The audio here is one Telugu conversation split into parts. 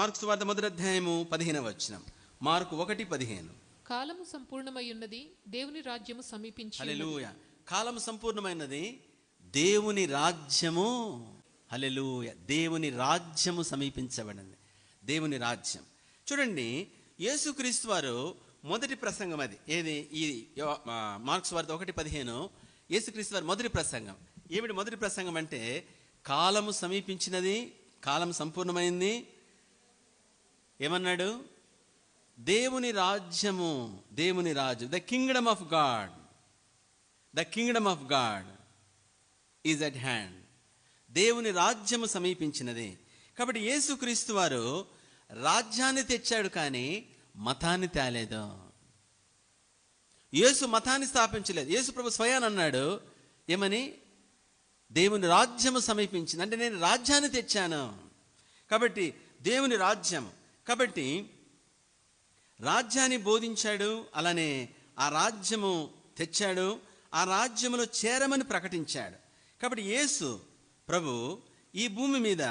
మార్కు సువార్త మొదటి అధ్యాయము పదిహేను వచ్చిన మార్కు ఒకటి పదిహేను. కాలము సంపూర్ణమై ఉన్నది దేవుని రాజ్యము సమీపించి. హలెలూయ కాలం సంపూర్ణమైనది దేవుని రాజ్యము హలెలూయ దేవుని రాజ్యము సమీపించబడింది దేవుని రాజ్యం. చూడండి యేసుక్రీస్తు వారు మొదటి ప్రసంగం అది. ఏది? ఈ మార్క్స్ వార్త ఒకటి పదిహేను. యేసుక్రీస్తు వారి మొదటి ప్రసంగం. ఏమిటి మొదటి ప్రసంగం అంటే కాలము సమీపించినది కాలం సంపూర్ణమైంది ఏమన్నాడు? దేవుని రాజ్యము దేవుని రాజు the kingdom of God the kingdom of God is at hand దేవుని రాజ్యము సమీపించినది. కాబట్టి యేసుక్రీస్తు వారు రాజ్యాన్ని తెచ్చాడు కానీ మతాన్ని తేలేదు. యేసు మతాన్ని స్థాపించలేదు. యేసు ప్రభు స్వయాన్ అన్నాడు ఏమని? దేవుని రాజ్యము సమీపించింది. అంటే నేను రాజ్యాన్ని తెచ్చాను. కాబట్టి దేవుని రాజ్యం కాబట్టి రాజ్యాన్ని బోధించాడు అలానే ఆ రాజ్యము తెచ్చాడు ఆ రాజ్యములో చేరమని ప్రకటించాడు. కాబట్టి యేసు ప్రభు ఈ భూమి మీద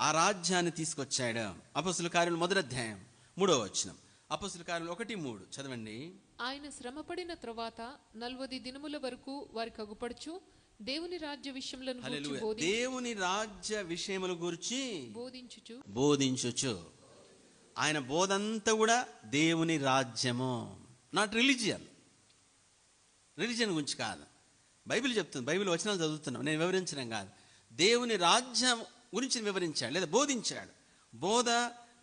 ఆ రాజ్యాన్ని తీసుకొచ్చాడు. అపస్తుల కార్యులు మొదటి అధ్యాయం మూడో వచనం. అపస్తుల కార్యులు ఒకటి మూడు. చదవండి. ఆయన శ్రమపడిన తరువాత నలవది దినముల వరకు వారికి అగుపడుచు దేవుని రాజ్య. బోధి దేవుని రాజ్య విషయముల గురించి బోధించుచు. బోధించొచ్చు ఆయన బోధంతా కూడా దేవుని రాజ్యము. నాట్ రిలీజియన్ రిలీజియన్ గురించి కాదు. బైబిల్ చెప్తుంది. బైబిల్ వచనాలు చదువుతున్నాం. నేను వివరించడం కాదు. దేవుని రాజ్యం గురించి వివరించాడు లేదా బోధించాడు. బోధ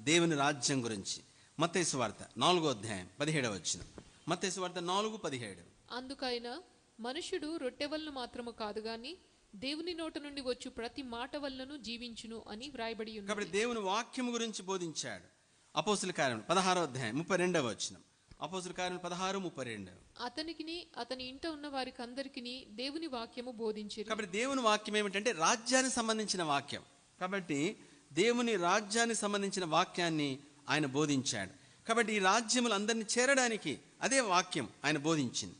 దేవుని రాజ్యం గురించి. మత్తయి వార్త నాలుగో అధ్యాయం పదిహేడవ వచ్చిన మత్తయి వార్త నాలుగు పదిహేడు. అందుకైన మనుషుడు రొట్టె వలన మాత్రము కాదు గాని దేవుని నోట నుండి వచ్చు ప్రతి మాట వలనను జీవించును అని వ్రాయబడి ఉంది కాబట్టి దేవుని వాక్యము గురించి బోధించాడు. అపోసుల కార్యం పదహారో అధ్యాయం ముప్పై రెండవ వచ్చిన అపోసుల కార్యం పదహారు ముప్పై రెండు. అతనికిని అతని ఇంట ఉన్న వారికి అందరికిని దేవుని వాక్యము బోధించిరి. కాబట్టి దేవుని వాక్యం ఏమిటంటే రాజ్యానికి సంబంధించిన వాక్యం. కాబట్టి దేవుని రాజ్యానికి సంబంధించిన వాక్యాన్ని ఆయన బోధించాడు. కాబట్టి ఈ రాజ్యములు అందరినీ చేరడానికి అదే వాక్యం ఆయన బోధించింది.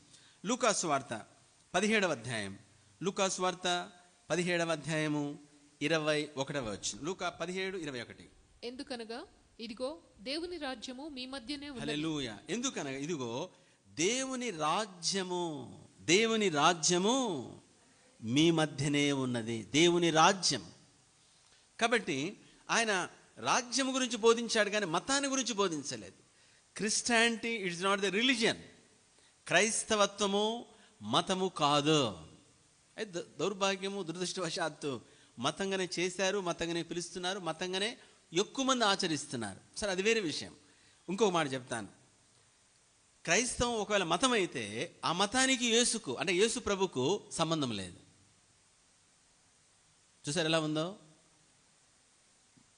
లూకాసు వార్త పదిహేడవ అధ్యాయం. లూకాసు వార్త పదిహేడవ అధ్యాయము ఇరవై ఒకటవ వచ్చిన లూకా పదిహేడు ఇరవై ఒకటి. ఎందుకనగా ఇదిగో దేవుని రాజ్యము మీ మధ్యనే హల్లెలూయ. ఎందుకనగా ఇదిగో దేవుని రాజ్యము దేవుని రాజ్యము మీ మధ్యనే ఉన్నది. దేవుని రాజ్యం. కాబట్టి ఆయన రాజ్యం గురించి బోధించాడు కానీ మతాన్ని గురించి బోధించలేదు. Christianity it's not the religion క్రైస్తవత్వము మతము కాదు. అయితే దౌర్భాగ్యము దురదృష్టవశాత్తు మతంగానే చేశారు మతంగానే పిలుస్తున్నారు మతంగానే ఎక్కువ మంది ఆచరిస్తున్నారు. సరే అది వేరే విషయం. ఇంకొక మాట చెప్తాను. క్రైస్తవం ఒకవేళ మతం అయితే ఆ మతానికి యేసుకు అంటే యేసు ప్రభుకు సంబంధం లేదు. చూసారు ఎలా ఉందో?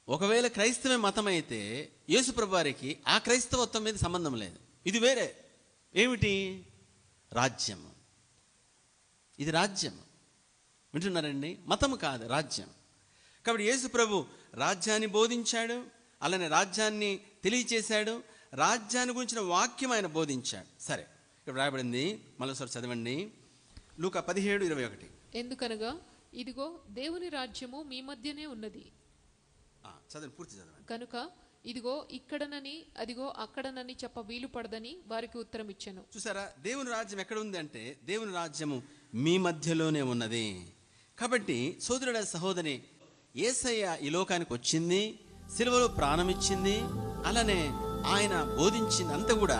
ఒకవేళ క్రైస్తవే మతం అయితే యేసు ప్రభువారికి ఆ క్రైస్తవత్వం మీద సంబంధం లేదు. ఇది వేరే. ఏమిటి? రాజ్యం ఇది రాజ్యం వింటున్నారండి? మతం కాదు రాజ్యం. కాబట్టి యేసు ప్రభు రాజ్యాన్ని బోధించాడు అలానే రాజ్యాన్ని తెలియచేశాడు రాజ్యాన్ని గురించిన వాక్యం ఆయన బోధించాడు. సరే ఇక్కడ రాయబడింది మరోసారి చదవండి. లూకా పదిహేడు ఇరవై ఒకటి. ఎందుకనగా ఇదిగో దేవుని రాజ్యము మీ మధ్యనే ఉన్నది. చదవండి పూర్తి చదవండి. కనుక ఇదిగో ఇక్కడనని అదిగో అక్కడనని చెప్ప వీలు పడదని వారికి ఉత్తరం ఇచ్చాను. చూసారా దేవుని రాజ్యం ఎక్కడ ఉంది అంటే దేవుని రాజ్యము మీ మధ్యలోనే ఉన్నది. కాబట్టి సోదరుడ సహోదరి ఏసయ్య ఈ లోకానికి వచ్చింది సిలువలో ప్రాణమిచ్చింది అలానే ఆయన బోధించింది అంతా కూడా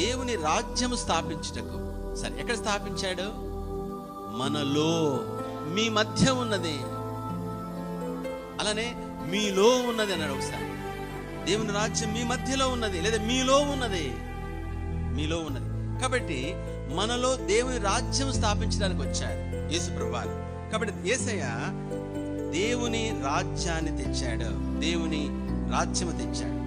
దేవుని రాజ్యం స్థాపించుటకు. సరే ఎక్కడ స్థాపించాడు? మనలో మీ మధ్య ఉన్నది. అలానే మీలో ఉన్నది అన్నాడు ఒకసారి. దేవుని రాజ్యం మీ మధ్యలో ఉన్నది లేదా మీలో ఉన్నది. మీలో ఉన్నది. కాబట్టి మనలో దేవుని రాజ్యం స్థాపించడానికి వచ్చాడు యేసు ప్రభువారు కాబట్టి యేసయ్య దేవుని రాజ్యాన్ని తెచ్చాడు. దేవుని రాజ్యము తెచ్చాడు.